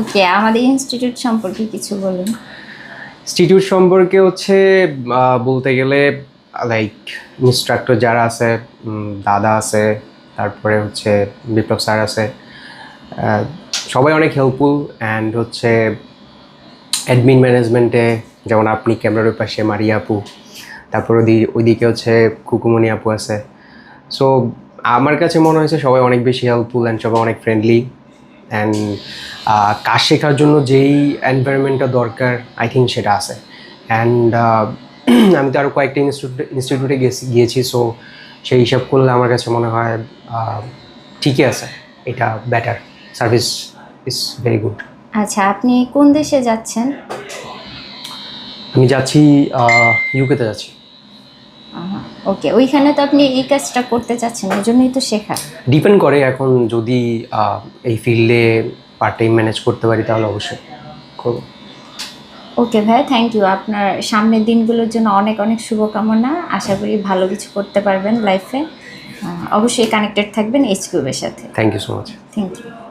ওকে, আমাদের ইনস্টিটিউট সম্পর্কে কিছু বলুন। ইনস্টিটিউট সম্পর্কে হচ্ছে বলতে গেলে লাইক ইনস্ট্রাক্টর যারা আছে দাদা আছে, তারপরে হচ্ছে বিপ্লব স্যার আছে সবাই অনেক হেল্পফুল অ্যান্ড হচ্ছে অ্যাডমিন ম্যানেজমেন্টে যেমন আপনি ক্যামেরার পাশে মারিয়া আপু, তারপর ওইদিকে হচ্ছে কুকুমনি আপু আছে। সো আমার কাছে মনে হয়েছে সবাই অনেক বেশি হেল্পফুল অ্যান্ড সবাই অনেক ফ্রেন্ডলি অ্যান্ড কাজ শেখার জন্য যেই এনভায়রনমেন্টটা দরকার আই থিঙ্ক সেটা আছে। অ্যান্ড আমি তো আরও কয়েকটা ইনস্টিটিউট ইনস্টিটিউটে গেছি গিয়েছি সো সেই হিসাব করলে আমার কাছে মনে হয় ঠিকই আছে। এটা better service is very good আচ্ছা আপনি কোন দেশে যাচ্ছেন? আমি যাচ্ছি ইউকেতে যাচ্ছি। ওকে ওইখানে তো আপনি এই কাজটা করতে চাচ্ছেন ওই জন্যই তো শেখা। ডিপেন্ড করে এখন যদি এই ফিল্ডে পার্ট টাইম ম্যানেজ করতে পারি তাহলে অবশ্যই করব। ওকে ভাই থ্যাংক ইউ আপনার সামনের দিনগুলোর জন্য অনেক অনেক শুভকামনা। আশা করি ভালো কিছু করতে পারবেন লাইফে অবশ্যই কানেক্টেড থাকবেন এইচ কিউবের সাথে। Thank you so much thank you